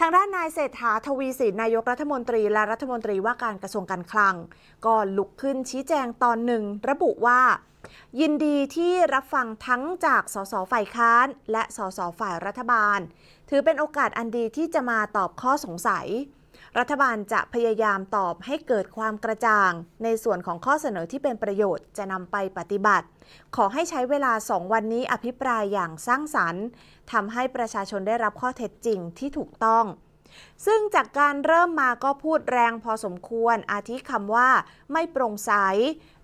ทางด้านนายเศรษฐาทวีสินนายกรัฐมนตรี และรัฐมนตรีว่าการกระทรวงการคลัง ก็ลุกขึ้นชี้แจงตอนหนึ่ง ระบุว่า ยินดีที่รับฟังทั้งจากสสฝ่ายค้าน และสสฝ่ายรัฐบาล ถือเป็นโอกาสอันดีที่จะมาตอบข้อสงสัย รัฐบาลจะพยายามตอบให้เกิดความกระจ่าง ในส่วนของข้อเสนอที่เป็นประโยชน์จะนำไปปฏิบัติ ขอให้ใช้เวลาสองวันนี้อภิปรายอย่างสร้างสรรค์ทำให้ประชาชนได้รับข้อเท็จจริงที่ถูกต้องซึ่งจากการเริ่มมาก็พูดแรงพอสมควร อาทิคำว่า ไม่โปร่งใส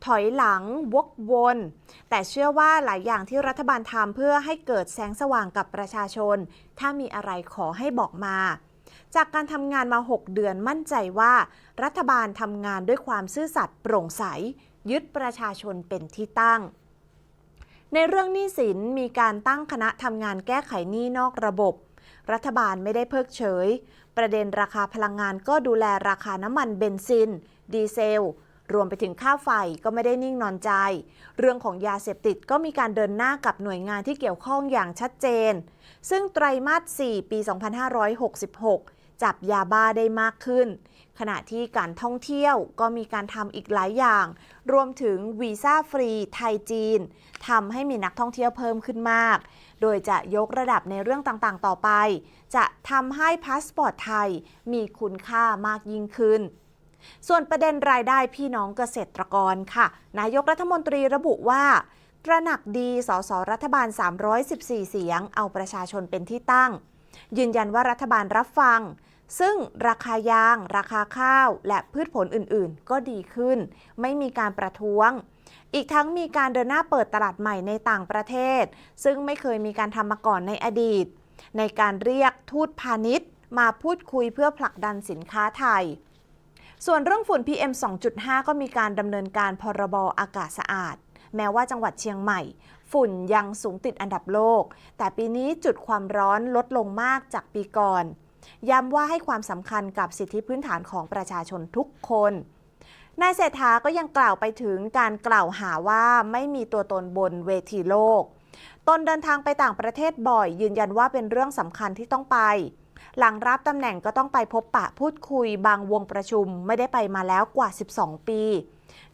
ถอยหลัง วกวน แต่เชื่อว่าหลายอย่างที่รัฐบาลทำเพื่อให้เกิดแสงสว่างกับประชาชน ถ้ามีอะไรขอให้บอกมา จากการทำงานมา 6 เดือนมั่นใจว่า รัฐบาลทำงานด้วยความซื่อสัตย์โปร่งใส ยึดประชาชนเป็นที่ตั้ง ในเรื่องหนี้สินมีการตั้งคณะทำงานแก้ไขหนี้นอกระบบ รัฐบาลไม่ได้เพิกเฉย ประเด็นราคาพลังงานก็ดูแลราคาน้ำมันเบนซิน ดีเซล รวมไปถึงค่าไฟก็ไม่ได้นิ่งนอนใจ เรื่องของยาเสพติดก็มีการเดินหน้ากับหน่วยงานที่เกี่ยวข้องอย่างชัดเจน ซึ่งไตรมาส 4 ปี 2566 จับยาบ้าได้มากขึ้น ขณะที่การท่องเที่ยวก็มีการทำอีกหลายอย่าง รวมถึงวีซ่าฟรีไทยจีนทำให้มีนักท่องเที่ยวเพิ่มขึ้นมาก โดยจะยกระดับในเรื่องต่างๆ ต่อไป จะทำให้พาสปอร์ตไทยมีคุณค่ามากยิ่งขึ้น ส่วนประเด็นรายได้พี่น้องเกษตรกรค่ะ นายกรัฐมนตรีระบุว่าตระหนักดี สสรัฐบาล 314 เสียง เอาประชาชนเป็นที่ตั้ง ยืนยันว่ารัฐบาลรับฟัง ซึ่งราคายาง ราคาข้าว และพืชผลอื่นๆ ก็ดีขึ้น ไม่มีการประท้วง อีกทั้งมีการเดินหน้าเปิดตลาดใหม่ในต่างประเทศ ซึ่งไม่เคยมีการทำมาก่อนในอดีต ในการเรียกทูตพาณิชย์ มาพูดคุยเพื่อผลักดันสินค้าไทย ส่วนเรื่องฝุ่น PM 2.5 ก็มีการดำเนินการพรบอากาศสะอาด แม้ว่าจังหวัดเชียงใหม่ ฝุ่นยังสูงติดอันดับโลก แต่ปีนี้จุดความร้อนลดลงมากจากปีก่อน ย้ำว่าให้ความสำคัญกับสิทธิพื้นฐานของประชาชนทุกคนนายเศรษฐาก็ยังกล่าวไปถึงการกล่าวหาว่าไม่มีตัวตนบนเวทีโลก ตนเดินทางไปต่างประเทศบ่อย ยืนยันว่าเป็นเรื่องสำคัญที่ต้องไป หลังรับตำแหน่งก็ต้องไปพบปะพูดคุยบางวงประชุมไม่ได้ไปมาแล้วกว่า 12 ปี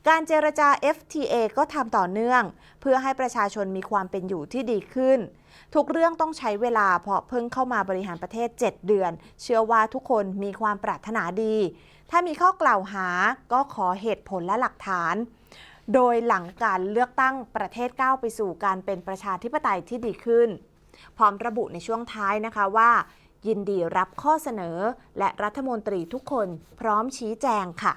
การเจรจา FTA ก็ทำต่อเนื่อง เพื่อให้ประชาชนมีความเป็นอยู่ที่ดีขึ้น ทุกเรื่องต้องใช้เวลาเพราะเพิ่งเข้ามาบริหารประเทศ 7 เดือน เชื่อว่าทุกคนมีความปรารถนาดี ถ้ามีข้อกล่าวหาก็ขอเหตุผลและหลักฐานโดยหลังการเลือกตั้งประเทศก้าวไปสู่การเป็นประชาธิปไตยที่ดีขึ้น พร้อมระบุในช่วงท้ายนะคะว่า ยินดีรับข้อเสนอ และรัฐมนตรีทุกคนพร้อมชี้แจงค่ะ